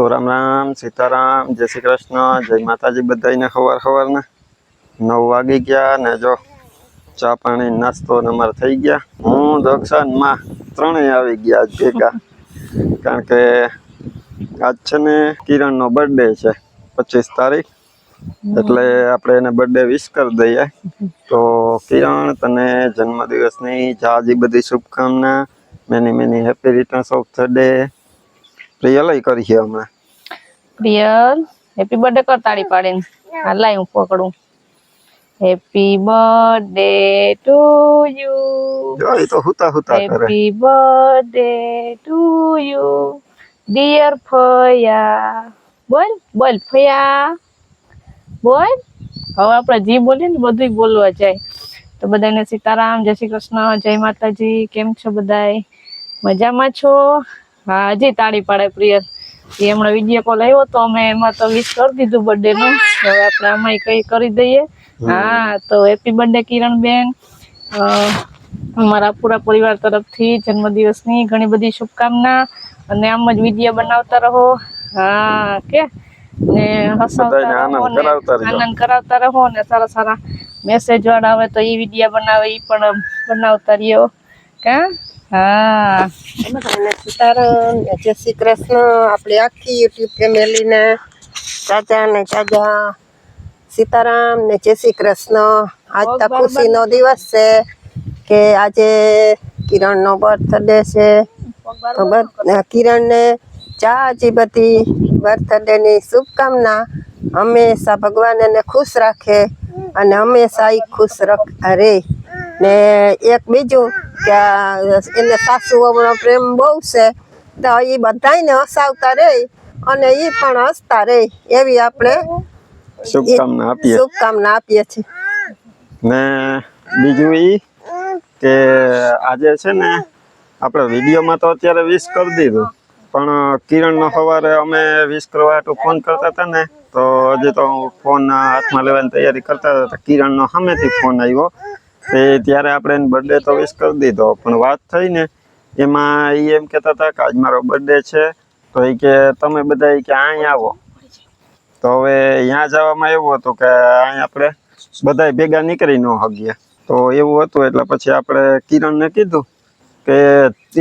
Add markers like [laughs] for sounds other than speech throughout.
તો રામ રામ, સીતારામ, જય શ્રી કૃષ્ણ, જય માતાજી બધાને સવાર સવારના નવ વાગી ગયા ને જો ચા પાણી, નાસ્તો ને અમારે થઈ ગયા. હું દક્ષાનમાં ત્રણેય આવી ગયા આજ ભેગા. કારણ કે આજ છે ને કિરણનો બર્થડે છે, પચીસ તારીખ. એટલે આપણે એને બર્થડે વિશ કરી દઈએ. તો કિરણ, તને જન્મદિવસની જાજી બધી શુભકામના. Many many happy returns of the day રિયલય છે હમણાં. પ્રિયલ હેપી બર્થડે કર તાળી પાડીને. હા લાય હું પકડું. હેપી બર્થડે ટુ યુ જો એ તો હુતા હુતા કરે. Happy birthday to you dear ફયા. બોલ બોલ ફયા. બોલ. હવે આપણે જી બોલીએ ને બધું બોલવા જાય. તો બધાને સીતારામ જય શ્રી કૃષ્ણ જય માતાજી. કેમ છો બધાય? મજામાં છો? હા હજી તાળી પાડે પ્રિયર. એ હમણાં વીડિયો કોલ આવ્યો તો અમે એમાં તો વિશ કરી દીધું બર્થડે નું. હવે આપણે આમાં કઈ કરી દઈએ. હા તો હેપી બર્થડે કિરણ બેન અમારા પૂરા પરિવાર તરફથી જન્મદિવસની ઘણી બધી શુભકામના. અને આમ જ વીડિયો બનાવતા રહો. હા કે? ને હસાવતા આનંદ કરાવતા રહો ને સારા સારા મેસેજ વાળા આવે તો એ વીડિયો બનાવે એ પણ બનાવતા રહ્યો. કા? હા. સીતારામ ને જય શ્રી કૃષ્ણ આપણી આખી યુટ્યુબ ફેમિલીને ચાચા ને ચાચા સીતારામ ને જય શ્રી કૃષ્ણ. આજ તો ખુશીનો દિવસ છે કે આજે કિરણનો બર્થડે છે. તો કિરણને ચાચી બધી બર્થડેની શુભકામના હંમેશા ભગવાન એને ખુશ રાખે અને હંમેશા એ ખુશ રખ રહે ને એક બીજું કે એને સાસુ વહુનો પ્રેમ બહુ છે. તો એ બધાયને હસાવતા રહે અને એ પણ હસતા રહે એવી આપણે શુભકામના આપીએ. શુભકામના આપીએ છીએ. ને બીજું એ કે આજે છે ને આપણે વિડીયોમાં તો અત્યારે વિશ કરી દીધું. પણ કિરણનો સવારે અમે વિશ કરવા ફોન કરતા હતા ને તો હજી તો ફોન હાથમાં લેવાની તૈયારી કરતા હતા કિરણનો સામેથી ફોન આવ્યો. તે ત્યારે આપણે બર્થડે તો વિશ કરી દીધો. પણ વાત થઈ ને, એમાં એ એમ કહેતા હતા કે આજ મારો બર્થડે છે, તો એ કે તમે બધા કે અહીં આવો. તો હવે અહીંયા જવામાં એવું હતું કે અહીં આપણે બધાય ભેગા નીકળી ન હગીએ તો એવું હતું એટલે પછી આપણે કિરણને કીધું કે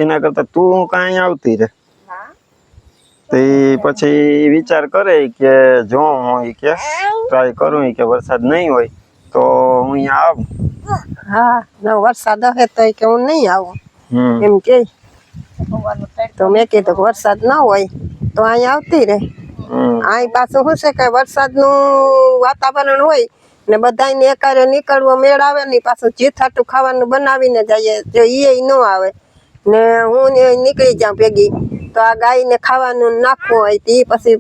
એના કરતા તું કાંઈ આવતી રે. તે પછી વિચાર કરે કે જો હું કે ટ્રાય કરું કે વરસાદ નહીં હોય, તો હું અહીંયા આવું. હા ન વરસાદ હશે તો કે હું નહીં આવું. એમ કે. તો મેં કીધું કે વરસાદ ન હોય તો અહીં આવતી રહે. અહીં પાછું શું છે કે વરસાદનું વાતાવરણ હોય ને બધાને એકારે નીકળવો મેળ આવે ને પાછું જીથાટું ખાવાનું બનાવીને જઈએ જો એ ન આવે. ને હું ને નીકળી જાઉં ભેગી. તો આ ગાયને ખાવાનું નાખવું હોય તો એ પછી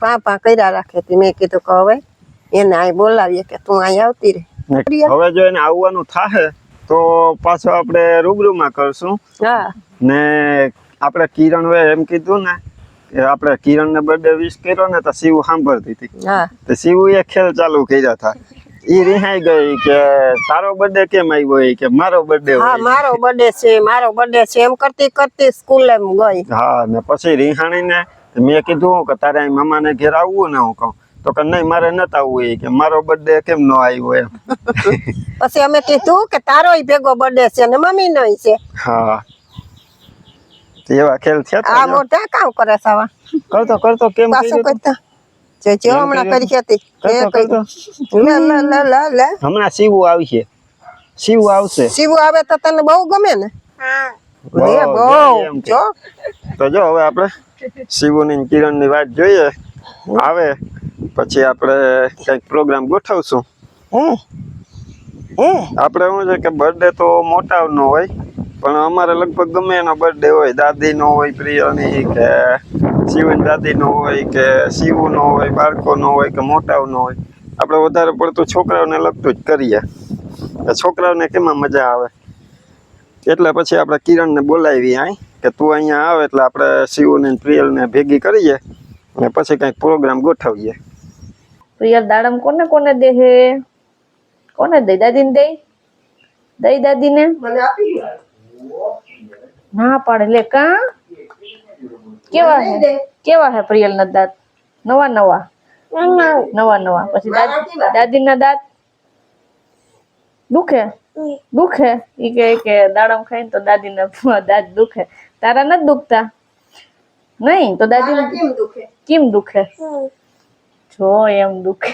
પા પા કર્યા રાખે. તે મેં કીધું કે હવે એને અહીં બોલાવીએ કે તું અહીં આવતી રહે. હવે જો એને આવવાનું થાહે તો પાછો આપણે રૂબરૂમાં કરશું. ને આપણે કિરણ વે એમ કીધું ને આપણે કિરણ ને બર્થડે વિશ કર્યો ને તો શિવ સાંભળતી હતી. તો તો એ ખેલ ચાલુ કર્યા હતા. ઈ રિહાઈ ગઈ કે તારો બર્થડે કેમ આવ્યો એ કે મારો બર્થડે હા મારો બર્થડે છે મારો બર્થડે છે. એમ કરતી કરતી સ્કૂલે ગઈ. હા ને પછી રિહાણીને મેં કીધું કે તારે મામાને ઘેર આવવું ને હું કહું. તો કે નહીં મારે નતા આવવું કે મારો બર્થડે કેમ ન આવ્યો એમ. [laughs] પછી અમે કીધું કે તારો ભેગો બર્થડે છે ને મમ્મી નો છે. હા. એવા ખેલ છે આ મોટા કામ કરે સાવા કરતો કરતો કેમ પાછું કરતા. જે જે હમણાં કરી હતી હમણાં શિવ આવશે. શિવ આવશે. શિવું આવે તો તને બહુ ગમે ને? તો જો હવે આપણે શિવુની ને કિરણની વાત જોઈએ. આવે. પછી આપણે કંઈક પ્રોગ્રામ ગોઠવશું. હમ હે? આપણે શું છે કે બર્થડે તો મોટાનો હોય પણ અમારે લગભગ ગમે એનો બર્થડે હોય. દાદીનો હોય પ્રિયની કે શિવની દાદીનો હોય કે શિવનો હોય બાળકોનો હોય કે મોટાઓનો હોય. આપણે વધારે પડતું છોકરાઓને લગતું જ કરીએ. કે છોકરાઓને કેમાં મજા આવે? એટલે પછી આપણે કિરણને બોલાવી અહીં કે તું અહીંયા આવે એટલે આપણે શિવને પ્રિયલને ભેગી કરીએ. અને પછી કંઈક પ્રોગ્રામ ગોઠવીએ. પ્રિયલ દાડમ કોને કોને દે હે? કોને દઈ દાદીને દે? દઈ દાદીને? મને આપી ના પાડે. લે કા? કેવા હે? કેવા હે પ્રિયલ ના દાંત નવા નવા? નવા નવા. પછી દાદી દાદીના દાંત દુખે? દુખે? ઈ કે કે દાડમ ખાઈને તો દાદીના દાંત દુખે. તારા નથી દુખતા? નહીં તો દાદી કેમ દુખે? કેમ દુખે? જો એમ દુખે.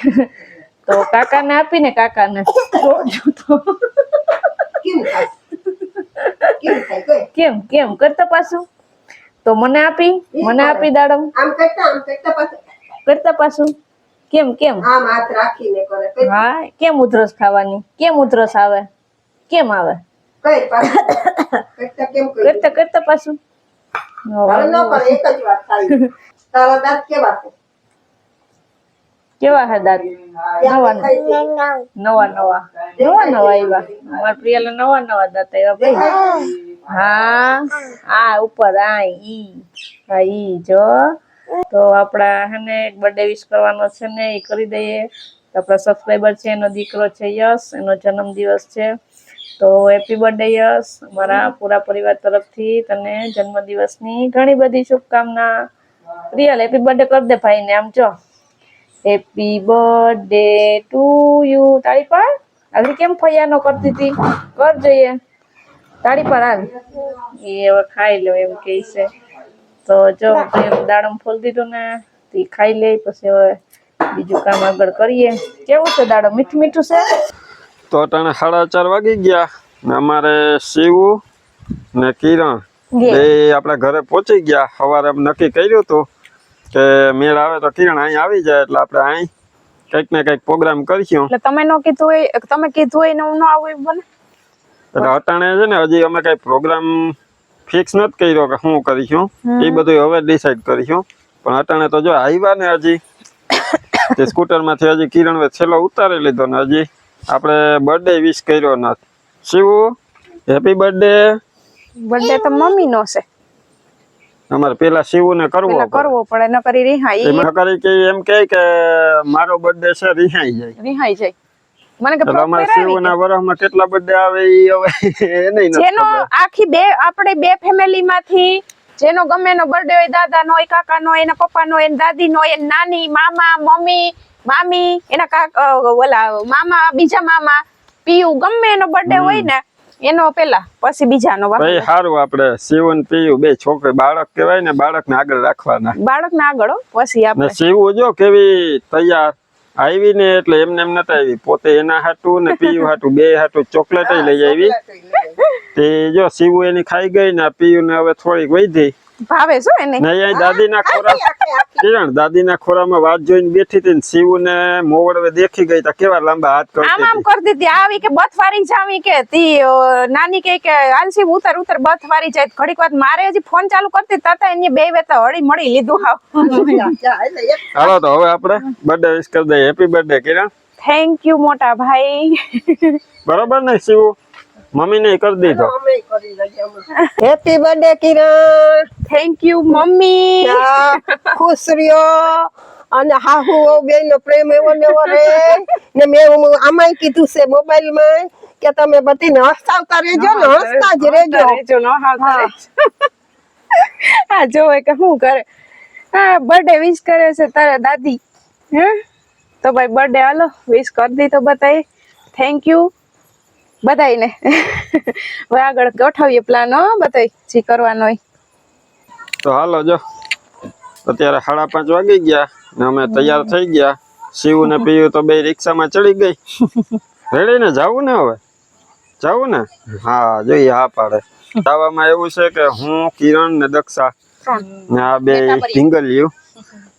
તો કાકાને આપીને કાકાને. જો જો તો. કેમ કેમ કરતા પાછું. તો મને આપી મને આપી દાડમ. આમ કરતા આમ કરતા પાછું. કરતા પાછું. કેમ કેમ? આમ હાથ રાખીને કરે. હા કેમ ઉધરસ ખાવાની? કેમ ઉધરસ આવે? કેમ આવે? કઈ પાછું? કરતા કેમ કરતા કરતા પાછું. કેવા હે દાંત? નવા ત્યાં દેખાય છે? નવા નવા નવા નવા આવ્યા. મારા પ્રિયાલા નવા નવા દાંત આવ્યા ભાઈ. હા આ ઉપર આ ઈ. હા ઈ જો તો આપડા હેને બર્થડે વિશ કરવાનો છે ને એ કરી દઈએ. તો આપણા સબસ્ક્રાઈબર છે એનો દીકરો છે યશ એનો જન્મદિવસ છે. તો હેપી બર્થડે યશ. મારા પૂરા પરિવાર તરફથી તને જન્મદિવસની ઘણી બધી શુભકામના. રિયલ હેપી બર્થડે કરી દે ભાઈને આમ જો. હેપી બર્થડે ટુ યુ તાળી પર? આગળ કેમ ફૈયાનો કરતી હતી? કર જોઈએ. તાળી પર હાલ. એ હવે ખાઈ લો એમ કહે છે. તો જો દાડમ ફોલ દીધું ને તે ખાઈ લે પછી હવે બીજું કામ આગળ કરીએ. કેવું છે દાડમ? મીઠું મીઠું છે? તો અટાણે સાડા ચાર વાગી ગયા ને અમારે શિવું ને કિરણ બે આપણા ઘરે પહોંચી ગયા. સવારે એમ નક્કી કર્યું હતું કે મેળ આવે તો કિરણ અહીં આવી જાય એટલે આપણે અહીં કંઈક ને કંઈક પ્રોગ્રામ કરીશું. એટલે તમે નો કીધું હોય તમે કીધું હોય ને હું ન આવું એવું બને? એટલે અટાણે છે ને હજી અમે કઈ પ્રોગ્રામ ફિક્સ નથી કર્યો કે શું કરીશું. એ બધું હવે ડિસાઈડ કરીશું. પણ અટાણે તો જો આવ્યા ને હજી. [coughs] તે સ્કૂટરમાંથી હજી કિરણ છેલ્લો ઉતારી લીધો ને હજી. આપણે બર્થડે વિશ કર્યો નથી. શિવું હેપી બર્થડે બર્થડે તો મમ્મી નો છે. અમારે પેલા શિવું ને કરવો કરવો પડે ન કરી રિહાઈ. એમાં કરી કે એમ કે કે મારો બર્થડે છે રિહાઈ જાય. રિહાઈ જાય. મને કે શિવું ના વરહમાં કેટલા બર્થડે આવે એ હવે [laughs] એને જેનો આખી બે આપણે બે ફેમિલી માંથી જેનો ગમે એનો બર્થડે હોય દાદા નો હોય કાકા નો હોય એના પપ્પા નો હોય દાદી નો હોય એની નાની મામા મમ્મી મામી એના કાકા ઓલા મામા બીજા મામા પીયુ ગમે એનો બર્થડે હોય ને એનો પેલા પછી બીજાનો ભાઈ સારું આપણે શિવન પીયું બે છોકરી બાળક કહેવાય ને બાળકને આગળ રાખવાના. બાળક ના આગળ પછી આપણે. શિવું જો કેવી તૈયાર. આવી ને એટલે એમને એમ નતા આવી. પોતે એના હાટું ને પીયું હાટું બે હાટું ચોકલેટ લઈ આવી. તે જો શિવું એની ખાઈ ગઈ ને પીયું ને હવે થોડીક વધી. ભાવે છો એને? નહીં દાદીના ખોરા કિરણ દાદીના ખોરામાં વાત જોઈને બેઠી હતી શિવું ને મોવડવે દેખી ગઈ તા કેવા લાંબા હાથ કરતી આમ આમ કરતી હતી. આવી કે બથ વારી જાવી કે તી નાની કે કે આલસી ઉતર ઉતર બથ વારી જાય. ઘડીક વાર મારે હજી ફોન ચાલુ કરતી તાતા એને બે વેતા હળી મળી લીધું હાવ હાલો તો હવે આપણે બર્થડે વિશ કરી દઈએ. Happy birthday Kiran. Thank you મોટા ભાઈ. બરોબર ને શિવું? મમ્મીને કરી દીધો happy birthday Kiran. Thank you mummy. ખુશ રહ્યો. અને હાહુ બે નો પ્રેમ એવો નેવો રે ને મેં હું આમાંય કીધું છે મોબાઈલમાં કે તમે બધીને હસાવતા રહેજો ને હસતા જ રહેજો. રહેજો, ન હા. જોવે કે શું કરે? હા બર્થડે વિશ કરે છે તારા દાદી. હે? તો ભાઈ બર્થડે હાલો વિશ કરી દી તો બતાય થેન્ક યુ બધાયને. હવે આગળ ગોઠવીએ પ્લાન હો બતાય જે કરવાનો હોય. તો હાલો જો અત્યારે સાડા પાંચ વાગી ગયા ને અમે તૈયાર થઈ ગયા. શિવ ને પીયું તો બે રિક્ષામાં ચડી ગઈ. રેડી ને? જાવું ને હવે? જાવું ને? હા જોઈએ હા પાડે. તાવામાં એવું છે કે હું કિરણ ને દક્ષા ને આ બે ઢીંગલિયું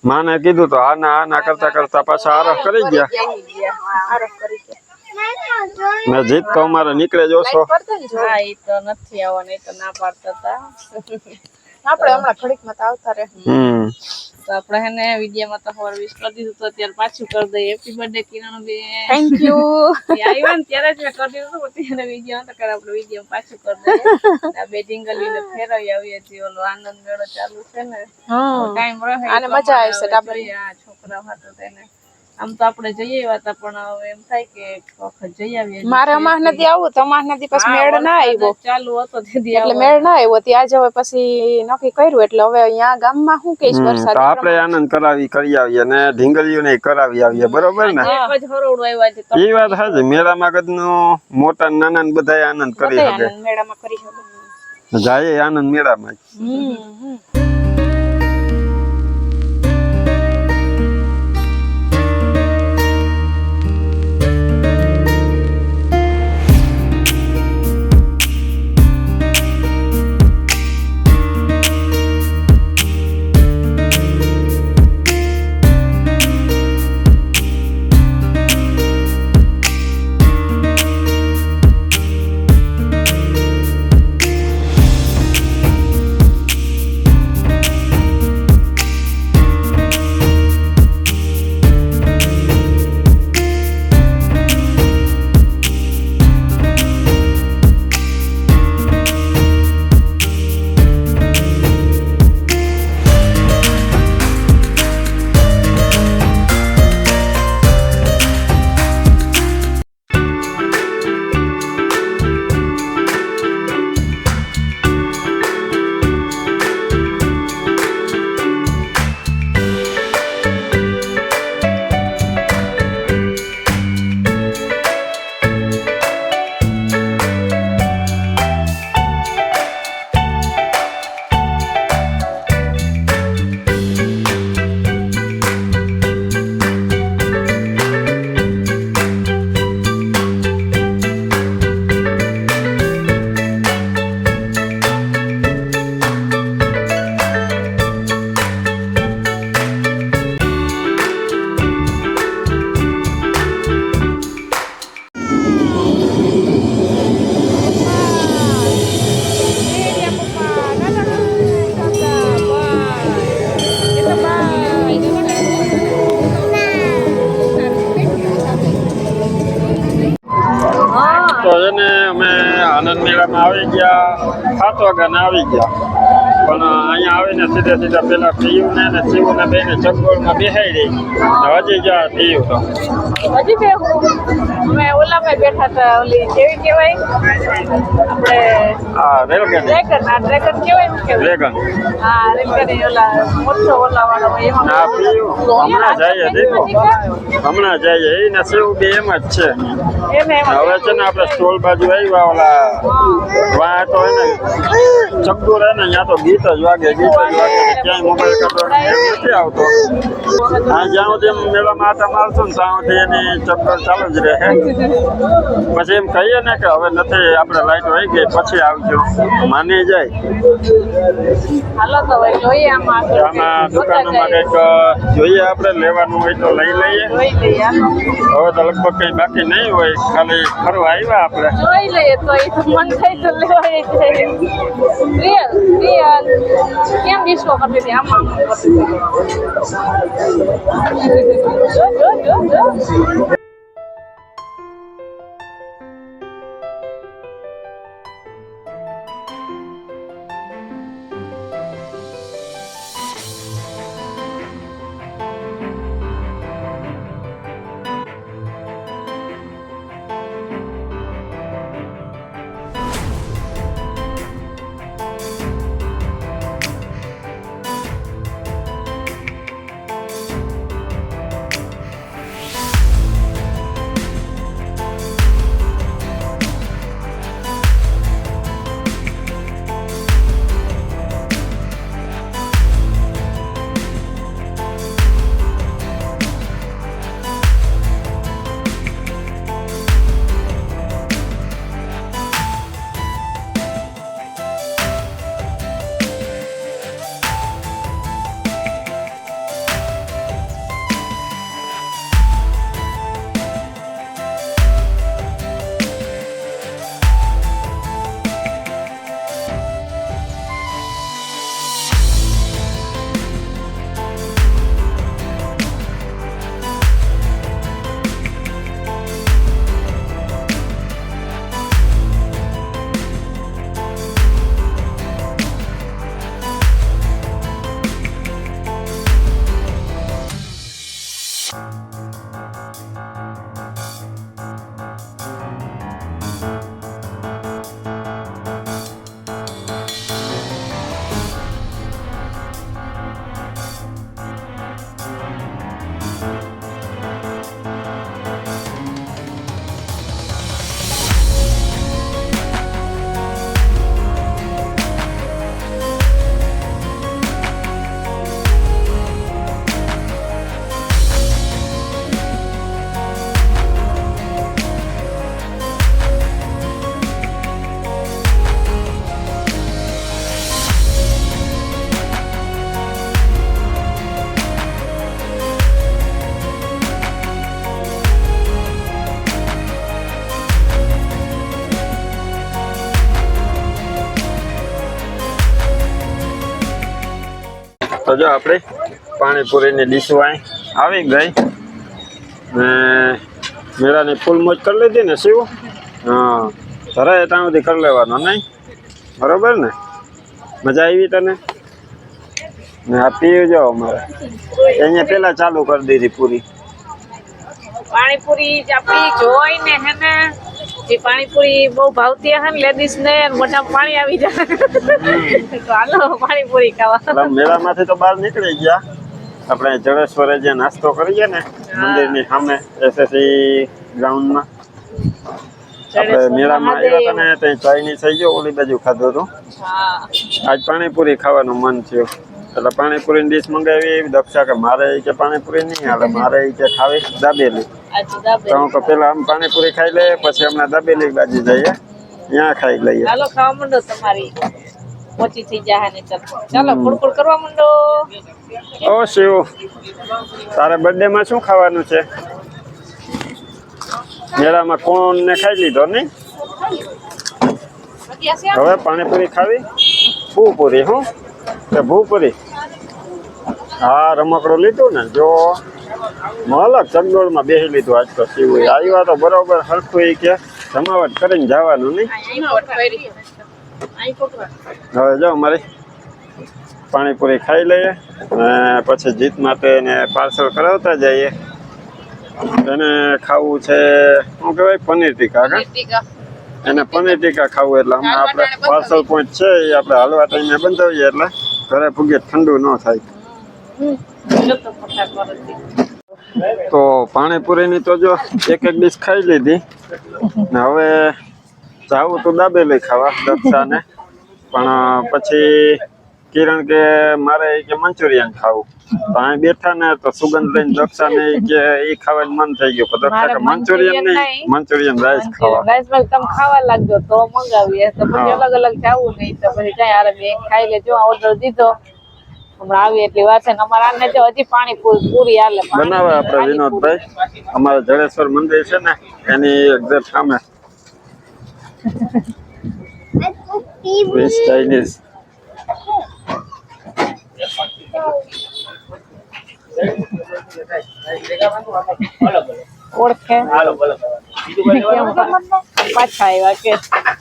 માને કીધું તો હા ના હા ના કરતા કરતા પાછા આરફ કરી ગયા. ને જીત તો અમારે નીકળે છો હા એ તો નથી આવવાનું એ તો ના પાડતા હતા આપણે હમણાં ઘડીકમાં તો આવતા રહે. હમ. તો આપણે હે ને વિડીયોમાં તો ખબર વિશ કરી દીધું તો અત્યારે પાછું કરી દઈએ. હેપી બર્થડે કિરણ બેન. થેન્ક યુ આવ્યા ને ત્યારે જ મેં કરી દીધું હતું ત્યારે વીડિયો તો કરે આપણે વીડિયો પાછું કરી દઈએ. આ બે ઢીંગલીને ફેરવી આવીએ છીએ ઓલો આનંદ મેળો ચાલુ છે ને. ટાઈમ રહે અને મજા આવશે તો આપણે- આ છોકરા હતા તેને આમ તો આપણે જઈ આવ્યા હતા પણ હવે એમ થાય કે એક વખત જઈ આવીએ મારે અમાર નથી આવું તમાર નથી પછી મેળ ના આવ્યો. ચાલુ હતો તેથી એટલે મેળ ના આવ્યો ત્યાં જ હવે પછી નક્કી કર્યું એટલે હવે અહીંયા ગામમાં શું કે વરસાદ તો આપણે આનંદ કરાવી કરી આવીએ ને ઢીંગલીઓ ને કરાવી આવીએ બરોબર ને? એક જ હરોળું આવ્યા છે એ વાત હાજી મેળામાં કદનું મોટા નાના ને બધા આનંદ કરી શકે. મેળામાં કરી શકે. જાય આનંદ મેળામાં. હમ. સાત વાગ્યાના આવી ગયા. પણ અહીંયા આવીને સીધે સીધા પેલા પીયુને ને શિવને બેને ચકડોળમાં બેહાઈ રહી હજી ગયા પીયુ તો. હજી બે અમે ઓલામાં બેઠા હતા ઓલી કેવી કહેવાય? આપણે આ રેલગાડી. ડ્રેગન આ ડ્રેગન કહેવાય ને ડ્રેગન. હા રેલગાડી ઓલા મોટો ઓલા વાળો એમાં આ પીયું. હમણાં જઈએ દેખો હમણાં જઈએ. એ ને શિવ બે એમ જ છે. હવે છે ને આપણે સ્ટોલ બાજુ આવ્યા ઓલા વાં તો એને ચકડો રહે ને ત્યાં તો ગીત જ વાગે. જ ને ક્યાંય મોબાઈલ કાઢવાનો નથી. આવતો. હા જ્યાં સુધી મેળામાં આટા મારશું ને ત્યાં સુધી એની ચક્કર ચાલુ જ રહે. પછી એમ કહીએ ને કે હવે નથી આપણે લાઈટ વહી ગઈ પછી આવજો. માની જાય. આમાં. દુકાનોમાં કંઈક જોઈએ આપણે લેવાનું હોય તો લઈ લઈએ. હવે તો લગભગ કંઈ બાકી નહીં હોય ખાલી ફરવા આવ્યા આપણે. જોઈ લઈએ તો એ તો મન થાય તો લેવાય જાય રિયલ રિયલ કેમ ડિસ્કો કરતી હતી આમાં આમ કરતી હતી. જો આપણે પાણીપુરીની ડીશો અહીં આવી ગઈ. ને મેળાની ફૂલ મોજ કરી લીધી ને શિવ? હા. ધરાય ત્યાં સુધી કરી લેવાનો નહીં. બરોબર ને? મજા આવી તને? ને આ પીવું જાઓ અમારે. અહીંયા પેલા ચાલુ કરી દીધી પૂરી. પાણીપુરી આપણી જોઈને હે ને જે પાણીપુરી બહુ ભાવતી હે ને લેડીઝ ને મોટા પાણી આવી જાય. તો હાલો પાણીપુરી ખાવા. મેળામાંથી તો બહાર નીકળી ગયા. આપણે જડેશ્વરે જે નાસ્તો કરીએ ને મંદિરની સામે એસએસસી ગ્રાઉન્ડમાં આપણે મેળામાં આવ્યા હતા ને ત્યાં ચાઇનીઝ થઈ ગયો ઓલી બાજુ ખાધું હતું. આજ પાણીપુરી ખાવાનું મન થયું. એટલે પાણીપુરીની ડીશ મંગાવી દક્ષા કે મારે કે પાણીપુરી નહીં હાલે મારે કે ખાવી દાબેલી. તો હું પેલા આમ પાણીપુરી ખાઈ લઈએ પછી હમણાં દાબેલી બાજુ જઈએ. ત્યાં ખાઈ લઈએ. હાલો ખાવા માંડો તમારી. ઓછી થઈ જાય ને ચાલો ફૂડફૂડ કરવા માંડો. ઓ શિવ. તારે બર્થડે માં શું ખાવાનું છે? મેળામાં કોણ ને ખાઈ લીધો નહીં? હવે પાણીપુરી ખાવી? ભૂપુરી હું? કે ભૂપુરી. હા રમકડું લીધું ને જો. મલક ચકડોળમાં બેસી લીધું આજ તો શિવ. આવ્યા તો બરોબર હરખું એ કે જમાવટ કરીને જવાનું નહીં. હવે જો મારી પાણીપુરી ખાઈ લઈએ અને પછી જીત માટે એને પાર્સલ કરાવતા જઈએ. એને ખાવું છે શું કહેવાય પનીર ટીકા કા? એને પનીર ટીકા ખાવું એટલે હમણાં આપણે પાર્સલ પોઈન્ટ છે એ આપણે હલવા ટાઈમે બંધાવીએ એટલે ઘરે ભૂગે ઠંડુ ન થાય. તો પાણીપુરીની તો જો એક એક ડીશ ખાઈ લીધી. ને હવે જાવું તો દાબેલી ખાવા દક્ષાને. પણ પછી કિરણ કે મારે કે મંચુરિયન ખાવું. તો અહીં બેઠા ને તો સુગંધ લઈને દક્ષા ને કે એ ખાવાનું મન થઈ ગયું. દક્ષા કે મંચુરિયન નહીં મંચુરિયન રાઈસ ખાવા. રાઈસમાં તમે ખાવા લાગજો તો મંગાવીએ. તો પછી અલગ અલગ જાવું નહીં તો પછી કઈ આરામ એક ખાઈ લેજો ઓર્ડર દીધો. હમણાં આવી એટલી વાત છે ને અમારા આને જો હજી પાણી પૂરી હાલે બનાવે આપણે વિનોદભાઈ. અમારા જડેશ્વર મંદિર છે ને એની એક્ઝેક્ટ સામે. ચાઇનીઝ ઓળખે? પાછા આવ્યા કે?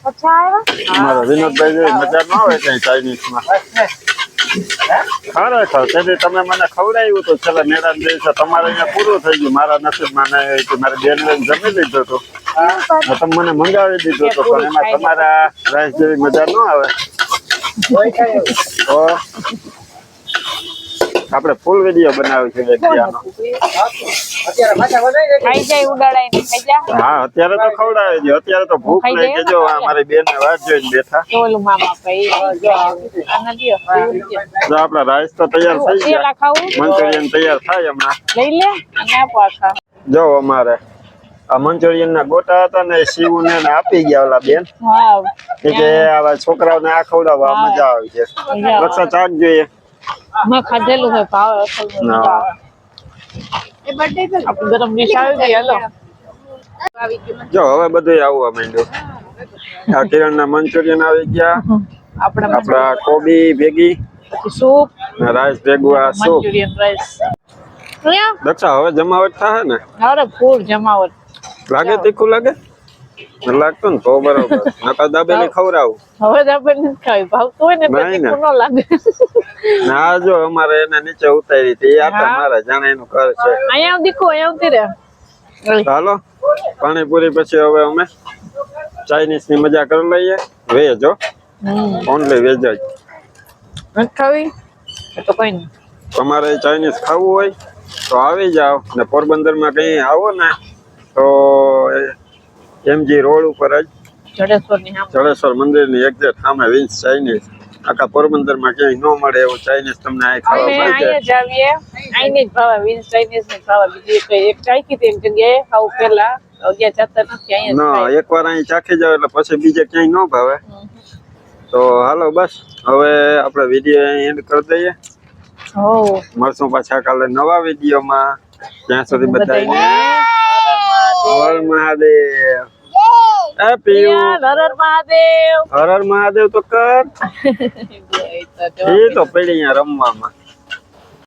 પાછા આવ્યા વિનોદભાઈ મજા ન આવે કઈ ચાઇનીઝમાં ખરેખર તેથી તમે મને ખવડાવ્યું તો છેલ્લા મેળા દિવસે તમારે અહીંયા પૂરું થઈ ગયું. મારા નસીબમાં કે બેન લઈને જમી લીધો હતો. તો તમે મને મંગાવી દીધો હતો પણ એમાં તમારા રાઈસ જેવી મજા ન આવે. તો આપણે ફૂલ વીડિયો બનાવ્યો છે વેડિયાનો હા અત્યારે તો ખવડાવી દો અત્યારે તો ભૂખ લઈ જજો અમારી આ મારી બેન ને વાત જોઈને બેઠા. તો આપણા રાઈસ તો તૈયાર થઈ ગયા. મંચુરિયન તૈયાર થાય હમણાં. લઈ લે અને જો અમારે આ મંચુરિયન ના ગોટા હતા ને શિવ ને એને આપી ગયા ઓલા બેન. હા કે આવા છોકરાઓને આ ખવડાવવા મજા આવે છે. રક્ષા ચાક જોઈએ. મેં ખાધેલું છે ભાવ એ બર્થડે ના. આપણે ગરમ ડીશ આવી ગઈ હેલો. જો હવે બધું આવવા માંડ્યું. આ કિરણ ના મંચુરિયન આવી ગયા. આપણા આપડા કોબી ભેગી. પછી સૂપ. ને રાઈસ ભેગું આ સૂપ. મંચુરિયન રાઈસ દક્ષા હવે જમાવટ થાય ને? અરે ફૂલ જમાવટ. લાગે તીખું લાગે? લાગતું ને તો બરોબર. નકર દાબેલી ખવડાવું. હવે નથી ખાવી. ભાવતું હોય ને તો ન. લાગે. ના જો અમારે એને નીચે ઉતારી હતી. એ તો મારે જાણે એનું ઘર છે. અહીંયા દીકુ અહીંયા આવતી રે. ચાલો પાણીપુરી પછી હવે અમે ચાઇનીઝની મજા કરી લઈએ. વેજ હો. ઓનલી વેજ જ. ખાવી? તો કઈ નહીં. તમારે ચાઇનીઝ ખાવું હોય તો આવી જાઓ. ને પોરબંદરમાં કઈ આવો ને તો એમજી રોડ ઉપર જ જડેશ્વર મંદિરની એક્ઝેક્ટ સામે વિન્સ ચાઇનીઝ. આખા પોરબંદરમાં ક્યાંય ન મળે એવું ચાઇનીઝ તમને અહીં ખાવા મળી. જાય આઈને જ ભાવે વિન્સ ચાઇનીઝ ને ભાવે. બીજી કઈ એક ચાખી એક જગ્યાએ ખાવું પેલા અગિયાર જતા નથી અહીંયા ના એકવાર અહીં ચાખી જાવ એટલે પછી બીજે ક્યાંય ન ભાવે. તો હાલો બસ હવે આપણે વીડિયો એન્ડ કરી દઈએ. મળશું પાછા કાલે નવા વિડીયોમાં. ત્યાં સુધી બધાને. હર મહાદેવ. હર મહાદેવ. હર હર મહાદેવ તો કર. [laughs] એ તો અહીંયા રમવામાં.